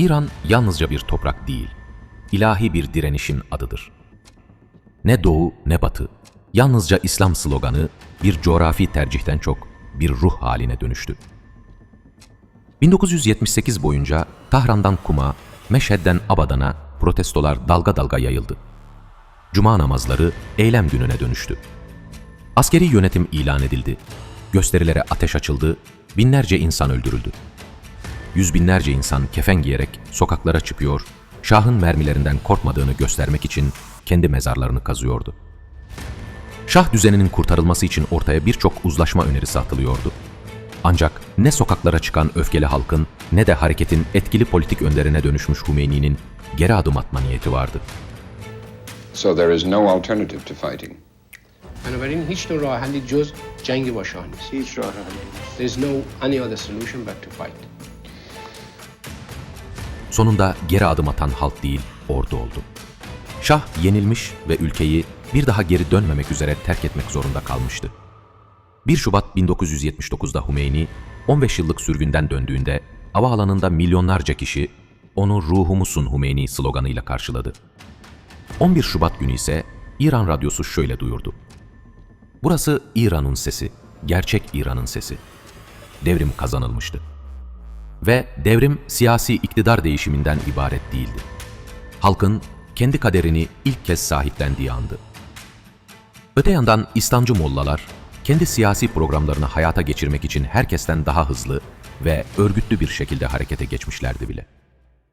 İran yalnızca bir toprak değil, ilahi bir direnişin adıdır. Ne doğu ne batı, yalnızca İslam sloganı bir coğrafi tercihten çok bir ruh haline dönüştü. 1978 boyunca Tahran'dan Kum'a, Meşhed'den Abadan'a protestolar dalga dalga yayıldı. Cuma namazları eylem gününe dönüştü. Askeri yönetim ilan edildi. Gösterilere ateş açıldı, binlerce insan öldürüldü Yüz binlerce insan kefen giyerek sokaklara çıkıyor, Şah'ın mermilerinden korkmadığını göstermek için kendi mezarlarını kazıyordu. Şah düzeninin kurtarılması için ortaya birçok uzlaşma önerisi atılıyordu. Ancak ne sokaklara çıkan öfkeli halkın ne de hareketin etkili politik önderine dönüşmüş Hümeyni'nin geri adım atma niyeti vardı. So there is no alternative to fighting. بنابراین هیچ نوع راه حلی جز جنگ با شاه نیست. هیچ راه حلی نیست. There is no any other solution but to fight. Sonunda geri adım atan halk değil, ordu oldu. Şah yenilmiş ve ülkeyi bir daha geri dönmemek üzere terk etmek zorunda kalmıştı. 1 Şubat 1979'da Hümeyni, 15 yıllık sürgünden döndüğünde havaalanında milyonlarca kişi onu ruhumusun Hümeyni sloganıyla karşıladı. 11 Şubat günü ise İran radyosu şöyle duyurdu. Burası İran'ın sesi, gerçek İran'ın sesi. Devrim kazanılmıştı. Ve devrim siyasi iktidar değişiminden ibaret değildi. Halkın kendi kaderini ilk kez sahiplendiği andı. Öte yandan İslamcı mollalar, kendi siyasi programlarını hayata geçirmek için herkesten daha hızlı ve örgütlü bir şekilde harekete geçmişlerdi bile.